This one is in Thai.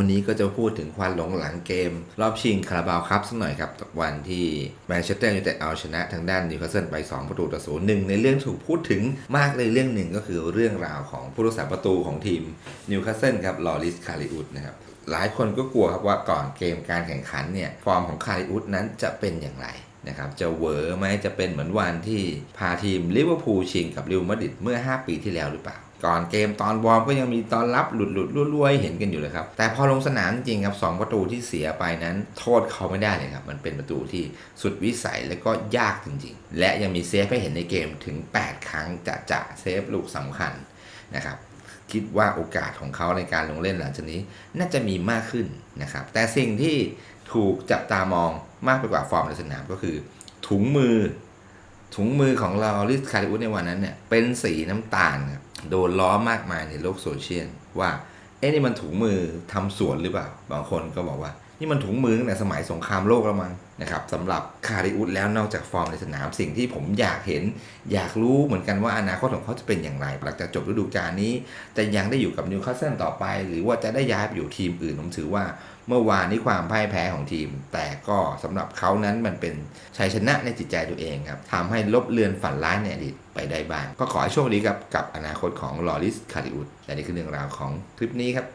วันนี้ก็จะพูดถึงควันหลงหลังเกม รอบชิงคาราบาวครับสักหน่อยครับวันที่แมนเชสเตอร์ยูไนเต็ดเอาชนะทางด้านนิวคาสเซิลไป 2 ประตูต่อศูนย์หนึ่งในเรื่องถูกพูดถึงมากเลยเรื่องหนึ่งก็คือเรื่องราวของผู้รักษาประตูของทีมนิวคาสเซิลครับลอริสคาริอุดนะครับ หลายคนก็กลัวครับว่าก่อนเกมการแข่งขันเนี่ยฟอร์มของคาริอุสนั้นจะเป็นอย่างไรนะครับจะเหวอไหมจะเป็นเหมือนวันที่พาทีมลิเวอร์พูลชิงกับเรอัลมาดริดเมื่อ 5 ปีที่แล้วหรือเปล่า ก่อนเกมตอนวอร์มก็ยังมีตอนรับหลุดหลุดรั่วๆเห็นกันอยู่เลยครับ แต่พอลงสนามจริงครับสองประตูที่เสียไปนั้น โทษเขาไม่ได้เลยครับ มันเป็นประตูที่สุดวิสัยและก็ยากจริงๆ และยังมีเซฟให้เห็นในเกมถึง 8 ครั้งจะจะเซฟลูกสำคัญนะครับ คิดว่าโอกาสของเขาในการลงเล่นหลังจากนี้ น่าจะมีมากขึ้นนะครับ แต่สิ่งที่ถูกจับตามองมากไปกว่าฟอร์มในสนามก็คือ ถุงมือ ถุงมือของเราลิสคาริอุสในวันนั้นเนี่ยเป็นสีน้ำตาลครับโดนล้อมากมายในโลกโซเชียลว่าเอ๊ะนี่มันถุงมือทำสวนหรือเปล่า บางคนก็บอกว่า นี่มันถุงมือตั้งแต่สมัยสงครามโลกแล้วมั้งนะครับสำหรับคาริอุสแล้วนอกจากฟอร์มในสนามสิ่งที่ผมอยากเห็น อยากรู้เหมือนกันว่าอนาคตของเขาจะเป็นอย่างไร หลังจากจบฤดูกาลนี้ จะยังได้อยู่กับนิวคาสเซิลต่อไป หรือว่าจะได้ย้ายไปอยู่ทีมอื่นผมถือว่าเมื่อวานนี้ความพ่ายแพ้ของทีม แต่ก็สำหรับเขานั้นมันเป็นชัยชนะในจิตใจตัวเองครับทำให้ลบเลือนฝันร้ายในอดีตไปได้บ้าง ก็ขอให้โชคดีครับกับอนาคตของลอริสคาริอุสและนี่คือเรื่องราวของคลิปนี้ครับ